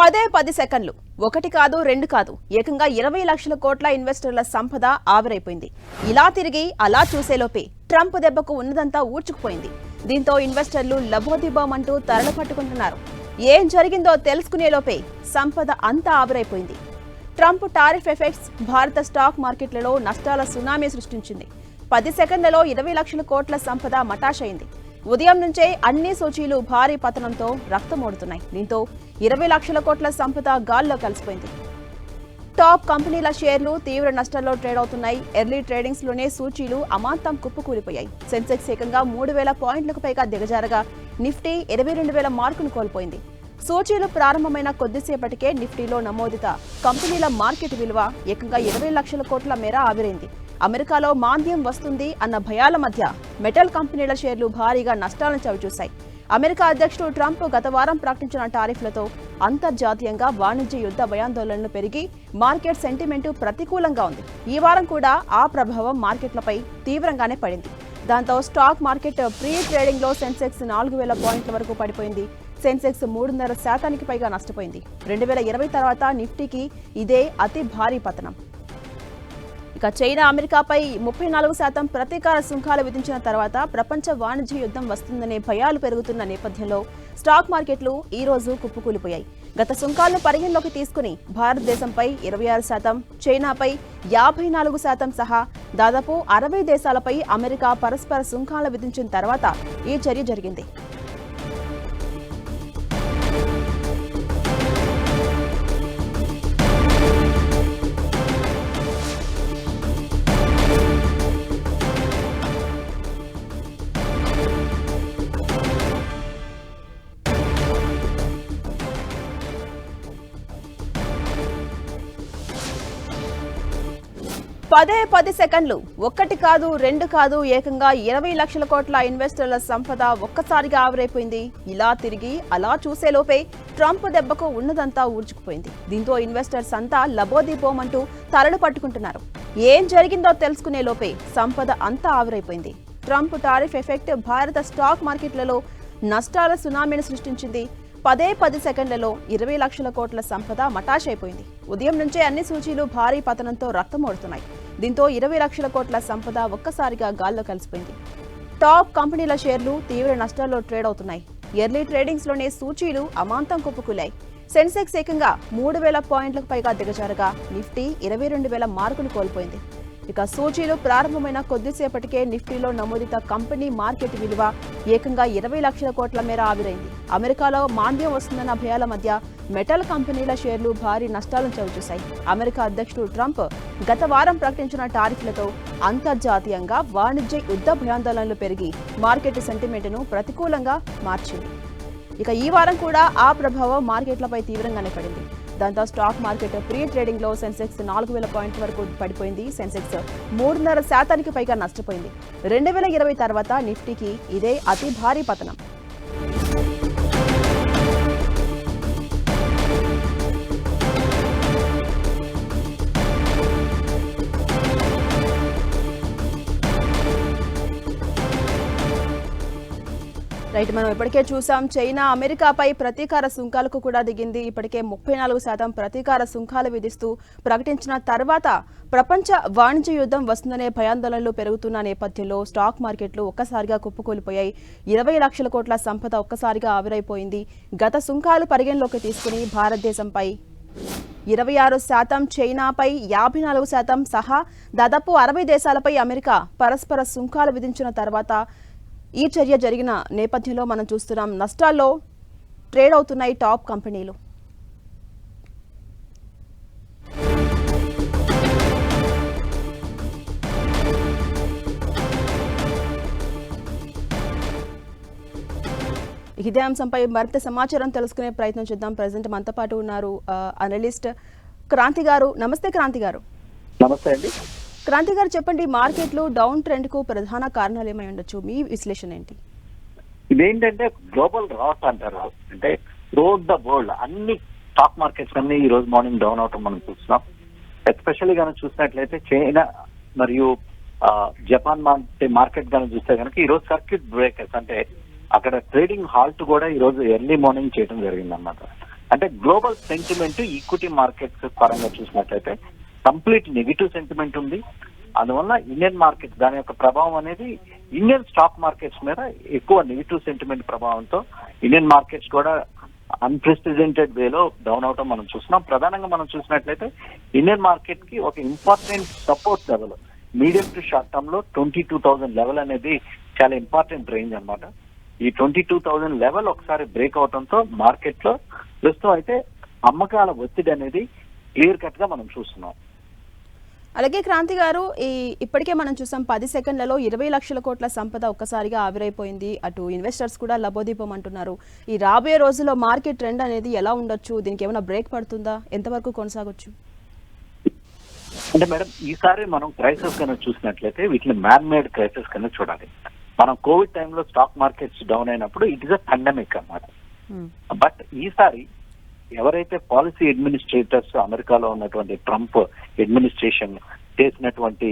పదే పది సెకండ్లు. ఒకటి కాదు రెండు కాదు. ఏకంగా ఇరవై లక్షల కోట్ల ఇన్వెస్టర్ల సంపద ఆవిరైపోయింది. ఇలా తిరిగి అలా చూసేలోపే ట్రంప్ దెబ్బకు ఉన్నదంతా ఊడ్చుకుపోయింది. దీంతో ఇన్వెస్టర్లు లబోదిబోమంటూ తరలు పట్టుకుంటున్నారు. ఏం జరిగిందో తెలుసుకునేలోపే సంపద అంతా ఆవిరైపోయింది. ట్రంప్ టారిఫ్ ఎఫెక్ట్స్ భారత స్టాక్ మార్కెట్లలో నష్టాల సునామీ సృష్టించింది. పది సెకండ్లలో ఇరవై లక్షల కోట్ల సంపద మటాషైంది ఉదయం నుంచే అన్ని సూచీలు భారీ పతనంతో రక్తమోడుతున్నాయి. దీంతో ఇరవై లక్షల కోట్ల సంపద గాల్లో కలిసిపోయింది. టాప్ కంపెనీల షేర్లు తీవ్ర నష్టాల్లో ట్రేడ్ అవుతున్నాయి. ఎర్లీ ట్రేడింగ్స్లోనే సూచీలు అమాంతం కుప్పకూలిపోయాయి. సెన్సెక్స్ ఏకంగా మూడు వేల పాయింట్లకు పైగా దిగజారగా. నిఫ్టీ ఇరవై రెండు వేల మార్కును కోల్పోయింది. సూచీలు ప్రారంభమైన కొద్దిసేపటికే నిఫ్టీలో నమోదిత కంపెనీల మార్కెట్ విలువ ఏకంగా ఇరవై లక్షల కోట్ల మేర ఆవిరైంది. అమెరికాలో మాంద్యం వస్తుంది అన్న భయాల మధ్య మెటల్ కంపెనీల షేర్లు భారీగా నష్టాలను చవిచూశాయి. అమెరికా అధ్యక్షుడు ట్రంప్ గత వారం ప్రకటించిన టారిఫ్లతో అంతర్జాతీయంగా వాణిజ్య యుద్ధ భయాందోళనలు పెరిగి మార్కెట్ సెంటిమెంట్ ప్రతికూలంగా ఉంది. ఈ వారం కూడా ఆ ప్రభావం మార్కెట్లపై తీవ్రంగానే పడింది. దాంతో స్టాక్ మార్కెట్ ప్రీ ట్రేడింగ్లో సెన్సెక్స్ నాలుగు వేల పాయింట్ల వరకు పడిపోయింది. సెన్సెక్స్ మూడున్నర శాతానికి పైగా నష్టపోయింది. రెండు వేల ఇరవై తర్వాత నిఫ్టీకి ఇదే అతి భారీ పతనం. ఇక చైనా అమెరికాపై ముప్పై నాలుగు శాతం ప్రతీకార సుంకాలు విధించిన తర్వాత ప్రపంచ వాణిజ్య యుద్ధం వస్తుందనే భయాలు పెరుగుతున్న నేపథ్యంలో స్టాక్ మార్కెట్లు ఈ రోజు కుప్పకూలిపోయాయి. గత సుంకాలను పరిగణలోకి తీసుకుని భారతదేశంపై ఇరవై ఆరు శాతం చైనాపై యాభై నాలుగు శాతం సహా దాదాపు అరవై దేశాలపై అమెరికా పరస్పర సుంకాలు విధించిన తర్వాత ఈ చర్య జరిగింది. పదే పది సెకండ్లు. ఒక్కటి కాదు రెండు కాదు ఏకంగా ఇరవై లక్షల కోట్ల ఇన్వెస్టర్ల సంపద ఒక్కసారిగా ఆవిరైపోయింది. ఇలా తిరిగి అలా చూసేలోపే ట్రంప్ దెబ్బకు ఉన్నదంతా ఊర్చుకుపోయింది. దీంతో ఇన్వెస్టర్స్ అంతా లబోదీపోమంటూ తరలు పట్టుకుంటున్నారు. ఏం జరిగిందో తెలుసుకునే లోపే సంపద అంతా ఆవిరైపోయింది. ట్రంప్ టారిఫ్ ఎఫెక్ట్ భారత స్టాక్ మార్కెట్లలో నష్టాల సునామీని సృష్టించింది. పదే పది సెకండ్లలో ఇరవై లక్షల కోట్ల సంపద మటాష్ అయిపోయింది ఉదయం నుంచే అన్ని సూచీలు భారీ పతనంతో రక్తమోడుతున్నాయి. దీంతో ఇరవై లక్షల కోట్ల సంపద ఒక్కసారిగా గాల్లో కలిసిపోయింది. టాప్ కంపెనీల షేర్లు తీవ్ర నష్టాల్లో ట్రేడ్ అవుతున్నాయి. ఎర్లీ ట్రేడింగ్స్లోనే సూచీలు అమాంతం కుప్పకూలాయి. సెన్సెక్స్ ఏకంగా మూడు వేల పాయింట్లకు పైగా దిగజారగా. నిఫ్టీ ఇరవై రెండు వేల మార్కులు కోల్పోయింది. ఇక సూచీలు ప్రారంభమైన కొద్దిసేపటికే నిఫ్టీలో నమోదిత కంపెనీ మార్కెట్ విలువ ఏకంగా ఇరవై లక్షల కోట్ల మేర ఆవిరైంది. అమెరికాలో మాంద్యం వస్తుందన్న భయాల మధ్య మెటల్ కంపెనీల షేర్లు భారీ నష్టాలను చవిచూశాయి. అమెరికా అధ్యక్షుడు ట్రంప్ గత వారం ప్రకటించిన టారిఫ్లతో అంతర్జాతీయంగా వాణిజ్య యుద్ధ భయాందోళనలు పెరిగి మార్కెట్ సెంటిమెంట్ను ప్రతికూలంగా మార్చింది. ఇక ఈ వారం కూడా ఆ ప్రభావం మార్కెట్లపై తీవ్రంగానే పడింది. దాంతో స్టాక్ మార్కెట్ ప్రీ ట్రేడింగ్లో సెన్సెక్స్ నాలుగు వేల పాయింట్ల వరకు పడిపోయింది. సెన్సెక్స్ మూడున్నర శాతానికి పైగా నష్టపోయింది. రెండు వేల ఇరవై తర్వాత నిఫ్టీకి ఇదే అతి భారీ పతనం. రైట్ మనం ఇప్పటికే చూసాం చైనా అమెరికాపై ప్రతీకార సుంకాలకు కూడా దిగింది. ఇప్పటికే ముప్పై నాలుగు శాతం ప్రతీకార సుంకాలు విధిస్తూ ప్రకటించిన తర్వాత ప్రపంచ వాణిజ్య యుద్ధం వస్తుందనే భయాందోళనలు పెరుగుతున్న నేపథ్యంలో స్టాక్ మార్కెట్లు ఒక్కసారిగా కుప్పకూలిపోయాయి. ఇరవై లక్షల కోట్ల సంపద ఒక్కసారిగా ఆవిరైపోయింది. గత సుంకాలు పరిగణలోకి తీసుకుని భారతదేశంపై ఇరవై ఆరు శాతం చైనాపై యాభై నాలుగు శాతం సహా దాదాపు అరవై దేశాలపై అమెరికా పరస్పర సుంకాలు విధించిన తర్వాత ఈ చర్య జరిగిన నేపథ్యంలో మనం చూస్తున్నాం నష్టాల్లో ట్రేడ్ అవుతున్నాయి టాప్ కంపెనీలు. ఇదే అంశంపై మరింత సమాచారం తెలుసుకునే ప్రయత్నం చేద్దాం. ప్రజెంట్ మనతో పాటు ఉన్నారు అనలిస్ట్ క్రాంతి గారు. నమస్తే క్రాంతి గారు. నమస్తే అండి. క్రాంతి గారు చెప్పండి మార్కెట్లు డౌన్ ట్రెండ్కు ప్రధాన కారణాలు ఏమై ఉండొచ్చు? మీ విశ్లేషణ ఏంటి? ఇదేంటంటే గ్లోబల్ రాట్ అంటారు అంటే రోడ్ ద వరల్డ్ అన్ని స్టాక్ మార్కెట్స్ అన్ని ఈ రోజు మార్నింగ్ డౌన్ అవటం మనం చూస్తున్నాం. ఎస్పెషల్లీ కనుక చూసినట్లయితే చైనా మరియు జపాన్ మార్కెట్ కనుక చూస్తే కనుక ఈ రోజు సర్క్యూట్ బ్రేకర్స్ అంటే అక్కడ ట్రేడింగ్ హాల్ట్ కూడా ఈ రోజు ఎర్లీ మార్నింగ్ చేయడం జరిగిందన్నమాట. అంటే గ్లోబల్ సెంటిమెంట్ ఈక్విటీ మార్కెట్స్ పరంగా చూసినట్లయితే కంప్లీట్ నెగిటివ్ సెంటిమెంట్ ఉంది. అందువల్ల ఇండియన్ మార్కెట్ దాని యొక్క ప్రభావం అనేది ఇండియన్ స్టాక్ మార్కెట్స్ మీద ఎక్కువ నెగిటివ్ సెంటిమెంట్ ప్రభావంతో ఇండియన్ మార్కెట్స్ కూడా అన్ప్రెసిడెంటెడ్ వేలో డౌన్ అవటం మనం చూస్తున్నాం. ప్రధానంగా మనం చూసినట్లయితే ఇండియన్ మార్కెట్కి ఒక important support level medium to short టర్మ్లో ట్వంటీ టూ థౌసండ్ లెవెల్ అనేది చాలా ఇంపార్టెంట్ రేంజ్ అనమాట ఈ ట్వంటీ టూ థౌసండ్ లెవెల్ ఒకసారి బ్రేక్ అవడంతో మార్కెట్లో ప్రస్తుతం అయితే అమ్మకాల ఒత్తిడి అనేది క్లియర్ కట్గా మనం చూస్తున్నాం. అలాగే క్రాంతి గారు ఈ ఇప్పటికే మనం చూసాం పది సెకండ్లలో ఇరవై లక్షల కోట్ల సంపద ఒక్కసారిగా ఆవిరైపోయింది. అటు ఇన్వెస్టర్స్ కూడా లబోదీపం అంటున్నారు ఈ రాబోయే రోజుల్లో మార్కెట్ ట్రెండ్ అనేది ఎలా ఉండొచ్చు? దీనికి ఏమైనా బ్రేక్ పడుతుందా? ఎంతవరకు కొనసాగొచ్చు? అంటే మేడం ఈసారి మనం క్రైసిస్ కనుక చూసినట్లయితే వీటిని మ్యాన్ మేడ్ క్రైసిస్ కనుక చూడాలి. మనం కోవిడ్ టైంలో స్టాక్ మార్కెట్స్ డౌన్ అయినప్పుడు ఇట్ ఇస్ అ పండమిక్ అన్నమాట. Hmm. బట్ ఈసారి ఎవరైతే పాలసీ అడ్మినిస్ట్రేటర్స్ అమెరికాలో ఉన్నటువంటి ట్రంప్ అడ్మినిస్ట్రేషన్ చేసినటువంటి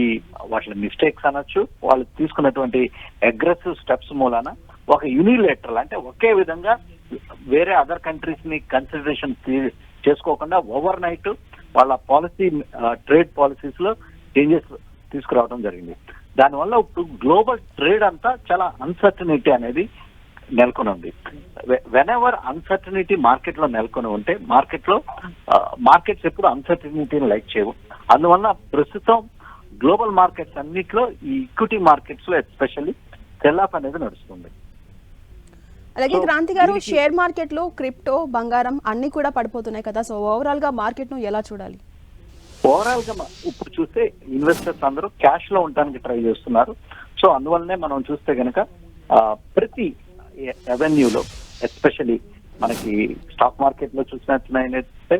ఈ వాటి మిస్టేక్స్ అనొచ్చు వాళ్ళు తీసుకున్నటువంటి అగ్రెసివ్ స్టెప్స్ మూలాన ఒక యూనిలేటరల్ అంటే ఒకే విధంగా వేరే అదర్ కంట్రీస్ని కన్సిడరేషన్ చేసుకోకుండా ఓవర్ నైట్ వాళ్ళ పాలసీ ట్రేడ్ పాలసీస్లో చేంజెస్ తీసుకురావడం జరిగింది. దానివల్ల ఇప్పుడు గ్లోబల్ ట్రేడ్ అంతా చాలా అన్సర్టనిటీ అనేది నెలకొని ఉంది వెన్ ఎవర్ అన్సర్టనిటీ మార్కెట్లో నెలకొని ఉంటే మార్కెట్లో మార్కెట్స్ ఎప్పుడు అన్సర్టనిటీని లైక్ చేయవు. అందువల్ల ప్రస్తుతం గ్లోబల్ మార్కెట్స్ అన్నిట్లో ఈ ఈక్విటీ మార్కెట్స్లో ఎస్పెషల్లీ సెల్ ఆఫ్ అనేది నడుస్తుంది. అలాగే క్రాంతి గారు షేర్ మార్కెట్లు క్రిప్టో బంగారం అన్ని కూడా పడిపోతున్నాయి కదా. సో ఓవరాల్గా మార్కెట్ను ఎలా చూడాలి? ఓవరాల్గా ఇప్పుడు చూస్తే ఇన్వెస్టర్స్ అందరూ క్యాష్లో ఉండడానికి ట్రై చేస్తున్నారు. సో అందువల్లనే మనం చూస్తే గనక ఆ, ప్రతి రెవెన్యూలో ఎస్పెషలీ మనకి స్టాక్ మార్కెట్లో చూసినట్లయితే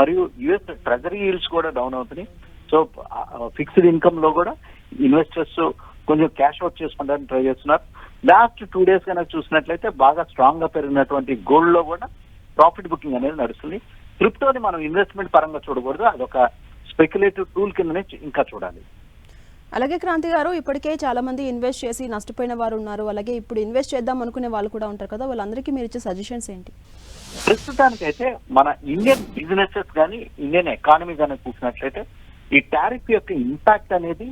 మరియు యుఎస్ ట్రెజరీ ఈల్డ్స్ కూడా డౌన్ అవుతున్నాయి. సో ఫిక్స్డ్ ఇన్కమ్లో కూడా ఇన్వెస్టర్స్ కొంచెం క్యాష్ అవుట్ చేసుకుంటారని ట్రై చేస్తున్నారు. లాస్ట్ టూ డేస్ కనుక చూసినట్లయితే బాగా స్ట్రాంగ్గా పెరిగినటువంటి గోల్డ్లో కూడా ప్రాఫిట్ బుకింగ్ అనేది నడుస్తుంది. క్రిప్టోని మనం ఇన్వెస్ట్మెంట్ పరంగా చూడకూడదు. అదొక స్పెక్యులేటివ్ టూల్ కిందనే ఇంకా చూడాలి. అలాగే క్రాంతి గారు ఇప్పటికే చాలా మంది ఇన్వెస్ట్ చేసి నష్టపోయిన వారు ఉన్నారు. అలాగే ఇప్పుడు ఇన్వెస్ట్ చేద్దాం అనుకునే వాళ్ళు కూడా ఉంటారు కదా. వాళ్ళందరికీ మీరు ఇచ్చే సజెషన్స్ ఏంటి? ప్రస్తుతానికైతే మన ఇండియన్ బిజినెసెస్ కానీ ఇండియన్ ఎకానమీ కానీ చూసినట్లయితే ఈ టారిఫ్ యొక్క ఇంపాక్ట్ అనేది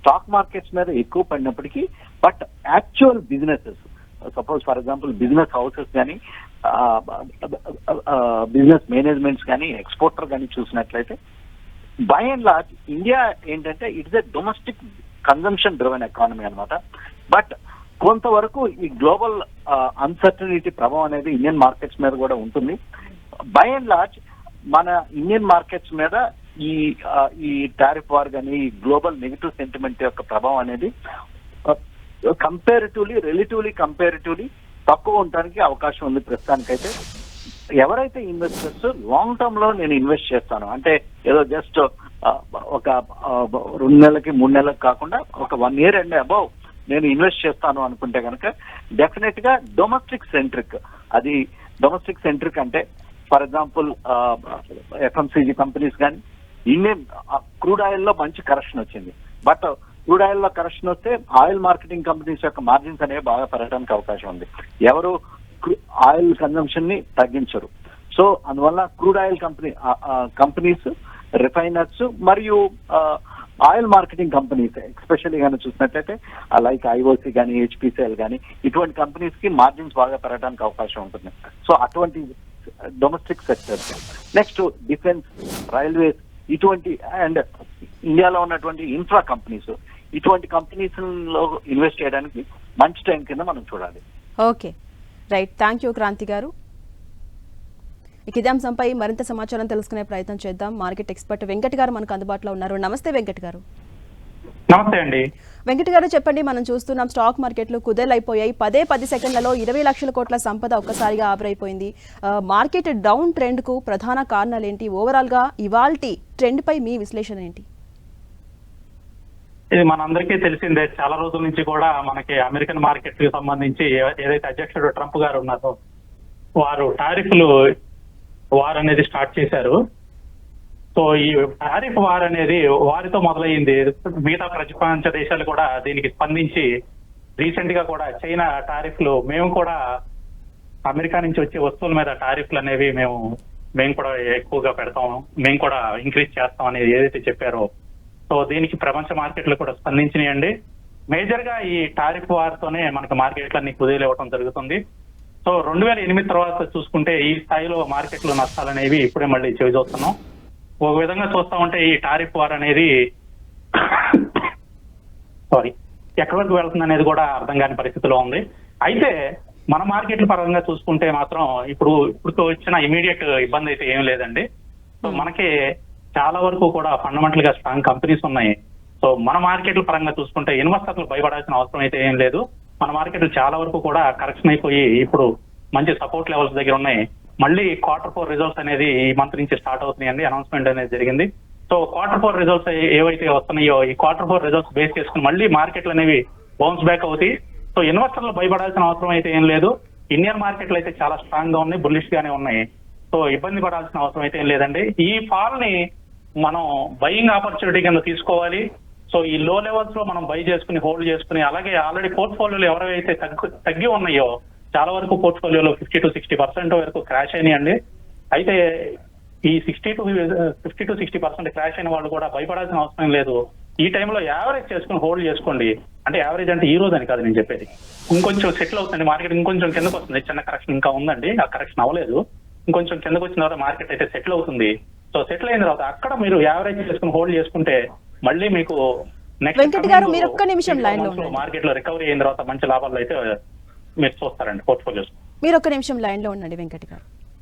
స్టాక్ మార్కెట్స్ మీద ఎక్కువ పడినప్పటికీ but actual businesses suppose for example business houses కానీ బిజినెస్ మేనేజ్మెంట్స్ కానీ ఎక్స్పోర్టర్ కానీ చూసినట్లయితే బై అండ్ లార్జ్ ఇండియా ఏంటంటే it's a domestic consumption driven economy అన్నమాట. బట్ కొంతవరకు ఈ గ్లోబల్ అన్సర్టనిటీ ప్రభావం అనేది ఇండియన్ మార్కెట్స్ మీద కూడా ఉంటుంది. బై అండ్ లార్జ్ మన ఇండియన్ మార్కెట్స్ మీద ఈ ఈ టారిఫ్ వార్ కానీ ఈ గ్లోబల్ నెగిటివ్ సెంటిమెంట్ యొక్క ప్రభావం అనేది కంపారిటివ్లీ రిలేటివ్లీ కంపారిటివ్లీ తక్కువ ఉండడానికి అవకాశం ఉంది ప్రస్తుతానికైతే. ఎవరైతే ఇన్వెస్టర్స్ లాంగ్ టర్మ్లో నేను ఇన్వెస్ట్ చేస్తాను. అంటే ఏదో జస్ట్ ఒక రెండు నెలలకి మూడు నెలలకు కాకుండా ఒక వన్ ఇయర్ అండ్ అబౌవ్ నేను ఇన్వెస్ట్ చేస్తాను అనుకుంటే కనుక డెఫినెట్గా డొమెస్టిక్ సెంట్రిక్ అది డొమెస్టిక్ సెంట్రిక్ అంటే ఫర్ ఎగ్జాంపుల్ ఎఫ్ఎంసీజీ కంపెనీస్ కానీ ఇండియన్ క్రూడ్ ఆయిల్లో మంచి కరెక్షన్ వచ్చింది. బట్ క్రూడ్ ఆయిల్లో కరెక్షన్ వస్తే ఆయిల్ మార్కెటింగ్ కంపెనీస్ యొక్క మార్జిన్స్ అనేవి బాగా పెరగడానికి అవకాశం ఉంది. ఎవరు ఆయిల్ కన్జంప్షన్ని తగ్గించరు. సో అందువల్ల crude oil company companies refiners మరియు ఆయిల్ మార్కెటింగ్ కంపెనీస్ ఎస్పెషల్లీ కానీ చూసినట్లయితే లైక్ ఐఓసి కానీ హెచ్పిసిఎల్ కానీ ఇటువంటి కంపెనీస్కి మార్జిన్స్ బాగా పెరగడానికి అవకాశం ఉంటుంది. సో అటువంటి domestic sectors. Next defence railways ఇటువంటి అండ్ ఇండియాలో ఉన్నటువంటి ఇన్ఫ్రా కంపెనీస్. ఇటువంటి కంపెనీస్లో ఇన్వెస్ట్ చేయడానికి మంచి టైం కింద మనం చూడాలి. Okay. Right thank you Kranti గారు. ఇక ఇదే అంశంపై మరింత సమాచారం తెలుసుకునే ప్రయత్నం చేద్దాం. మార్కెట్ ఎక్స్పర్ట్ వెంకట్ గారు మనకు అందుబాటులో ఉన్నారు. నమస్తే వెంకట్ గారు. నమస్తే అండి. వెంకట్ గారు చెప్పండి మనం చూస్తున్నాం స్టాక్ మార్కెట్లు కుదేలైపోయాయి. పదే పది సెకండ్లలో ఇరవై లక్షల కోట్ల సంపద ఒక్కసారిగా ఆవిరైపోయింది. మార్కెట్ డౌన్ ట్రెండ్కు ప్రధాన కారణాలు ఏంటి ఓవరాల్గా ఇవాల్టి ట్రెండ్ పై మీ విశ్లేషణ ఏంటి? ఇది మనందరికీ తెలిసిందే. చాలా రోజుల నుంచి కూడా మనకి అమెరికన్ మార్కెట్కి సంబంధించి ఏదైతే అధ్యక్షుడు ట్రంప్ గారు ఉన్నారో వారు టారిఫ్లు వార్ అనేది స్టార్ట్ చేశారు. సో ఈ టారిఫ్ వార్ అనేది వారితో మొదలైంది మిగతా ప్రపంచ దేశాలు కూడా దీనికి స్పందించి రీసెంట్గా కూడా చైనా టారిఫ్లు మేము కూడా అమెరికా నుంచి వచ్చే వస్తువుల మీద టారిఫ్లు అనేవి మేము మేము కూడా ఎక్కువగా పెడతాం మేము కూడా ఇంక్రీజ్ చేస్తాం అనేది ఏదైతే చెప్పారో సో దీనికి ప్రపంచ మార్కెట్లు కూడా స్పందించినాయండి. మేజర్గా ఈ టారిఫ్ వారితోనే మనకి మార్కెట్లన్నీ కుదేలు ఇవ్వడం జరుగుతుంది. సో రెండు వేల ఎనిమిది తర్వాత చూసుకుంటే ఈ స్థాయిలో మార్కెట్లు నష్టాలు అనేవి ఇప్పుడే మళ్ళీ చెవి చూస్తున్నాం. ఒక విధంగా చూస్తా ఉంటే ఈ టారిఫ్ వార్ అనేది సారీ ఎక్కడి వరకు వెళ్తుంది అనేది కూడా అర్థం కాని పరిస్థితిలో ఉంది. అయితే మన మార్కెట్ల పరంగా చూసుకుంటే మాత్రం ఇప్పుడు ఇప్పుడు వచ్చిన ఇమీడియట్ ఇబ్బంది అయితే ఏం లేదండి. సో మనకి చాలా వరకు కూడా ఫండమెంటల్గా స్ట్రాంగ్ కంపెనీస్ ఉన్నాయి. సో మన మార్కెట్ల పరంగా చూసుకుంటే ఇన్వెస్టర్లు భయపడాల్సిన అవసరం అయితే ఏం లేదు. మన మార్కెట్లు చాలా వరకు కూడా కరెక్షన్ అయిపోయి ఇప్పుడు మంచి సపోర్ట్ లెవెల్స్ దగ్గర ఉన్నాయి. మళ్ళీ క్వార్టర్ ఫోర్ రిజల్ట్స్ అనేది ఈ మంత్ నుంచి స్టార్ట్ అవుతున్నాయండి అనౌన్స్మెంట్ అనేది జరిగింది. సో క్వార్టర్ ఫోర్ రిజల్ట్స్ ఏవైతే వస్తున్నాయో ఈ క్వార్టర్ ఫోర్ రిజల్ట్స్ బేస్ చేసుకుని మళ్ళీ మార్కెట్లు అనేవి బౌన్స్ బ్యాక్ అవుతాయి. సో ఇన్వెస్టర్లు భయపడాల్సిన అవసరం అయితే ఏం లేదు. ఇండియన్ మార్కెట్లు అయితే చాలా స్ట్రాంగ్గా ఉన్నాయి బుల్లిష్ గానే ఉన్నాయి. సో ఇబ్బంది పడాల్సిన అవసరం అయితే ఏం లేదండి. ఈ ఫాల్ని మనం బయింగ్ ఆపర్చునిటీ కింద తీసుకోవాలి. సో ఈ లో లెవెల్స్లో మనం బై చేసుకుని హోల్డ్ చేసుకుని అలాగే ఆల్రెడీ పోర్ట్ఫోలియోలు ఎవరైతే తగ్గు తగ్గి ఉన్నాయో చాలా వరకు పోర్ట్ఫోలియోలో ఫిఫ్టీ టు సిక్స్టీ పర్సెంట్ వరకు క్రాష్ అయినాయండి. అయితే ఈ sixty to fifty to sixty percent crash అయిన వాళ్ళు కూడా భయపడాల్సిన అవసరం లేదు. ఈ టైంలో యావరేజ్ చేసుకుని హోల్డ్ చేసుకోండి. అంటే యావరేజ్ అంటే ఈ రోజు అని కాదు నేను చెప్పేది. ఇంకొంచెం సెటిల్ అవుతుంది మార్కెట్ ఇంకొంచెం కిందకు వస్తుంది. చిన్న కరెక్షన్ ఇంకా ఉందండి. ఆ కరెక్షన్ అవ్వలేదు. ఇంకొంచెం కిందకు వచ్చిన తర్వాత మార్కెట్ అయితే సెటిల్ అవుతుంది. సో సెటిల్ అయిన తర్వాత అక్కడ మీరు యావరేజ్ చేసుకుని హోల్డ్ చేసుకుంటే మళ్ళీ మీకు వెంకట్ గారు, మీరు ఒక్క నిమిషం line లో. మార్కెట్లో రికవరీ అయిన తర్వాత మంచి లాభాలు అయితే మీరు చూస్తారండి పోర్ట్ఫోలియోస్ మీరు ఒక నిమిషం లైన్లో ఉండండి వెంకట్ గారు.